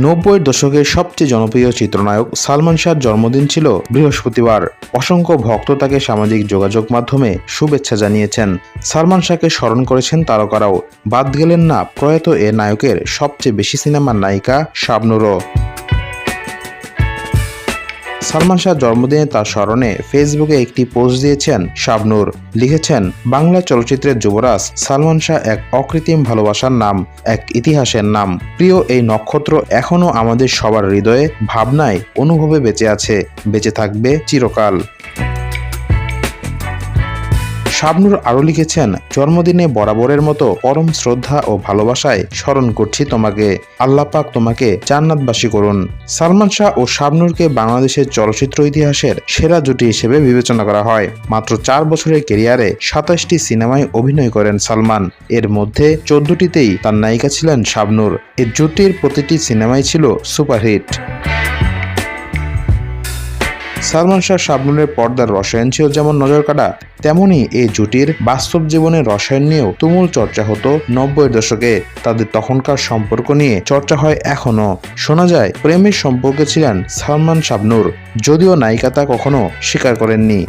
নব্বইয়ের দশকের সবচেয়ে জনপ্রিয় চিত্রনায়ক সালমান শাহর জন্মদিন ছিল বৃহস্পতিবার। অসংখ্য ভক্ত তাকে সামাজিক যোগাযোগ মাধ্যমে শুভেচ্ছা জানিয়েছেন। সালমান শাহকে স্মরণ করেছেন তারকারাও। বাদ গেলেন না, প্রয়াত এ নায়কের সবচেয়ে বেশি সিনেমার নায়িকা শাবনুরও। সালমান শাহ জন্মদিনে তার স্মরণে ফেসবুকে একটি পোস্ট দিয়েছেন শাবনুর। লিখেছেন, বাংলা চলচ্চিত্রের যুবরাজ সালমান শাহ এক অকৃত্রিম ভালোবাসার নাম, এক ইতিহাসের নাম। প্রিয় এই নক্ষত্র এখনও আমাদের সবার হৃদয়ে, ভাবনায়, অনুভবে বেঁচে আছে। বেঁচে থাকবে চিরকাল। শাবনুর আরও লিখেছেন, জন্মদিনে বরাবরের মতো পরম শ্রদ্ধা ও ভালোবাসায় স্মরণ করছি তোমাকে। আল্লাহ পাক তোমাকে জান্নাতবাসী করুন। সালমান শাহ ও শাবনুরকে বাংলাদেশের চলচ্চিত্র ইতিহাসের সেরা জুটি হিসেবে বিবেচনা করা হয়। মাত্র চার বছরের কেরিয়ারে সাতাশটি সিনেমায় অভিনয় করেন সালমান। এর মধ্যে চোদ্দটিতেই তার নায়িকা ছিলেন শাবনুর। এ জুটির প্রতিটি সিনেমাই ছিল সুপারহিট। সালমান শাহ শাবনুরের পর্দার রসায়ন ছিল যেমন নজর কাটা তেমনই এই জুটির বাস্তব জীবনে রসায়ন নিয়েও তুমুল চর্চা হতো নব্বই দশকে। তাদের তখনকার সম্পর্ক নিয়ে চর্চা হয় এখনও শোনা যায়, প্রেমের সম্পর্কে ছিলেন সালমান শাবনুর, যদিও নায়িকা তা কখনো স্বীকার করেননি।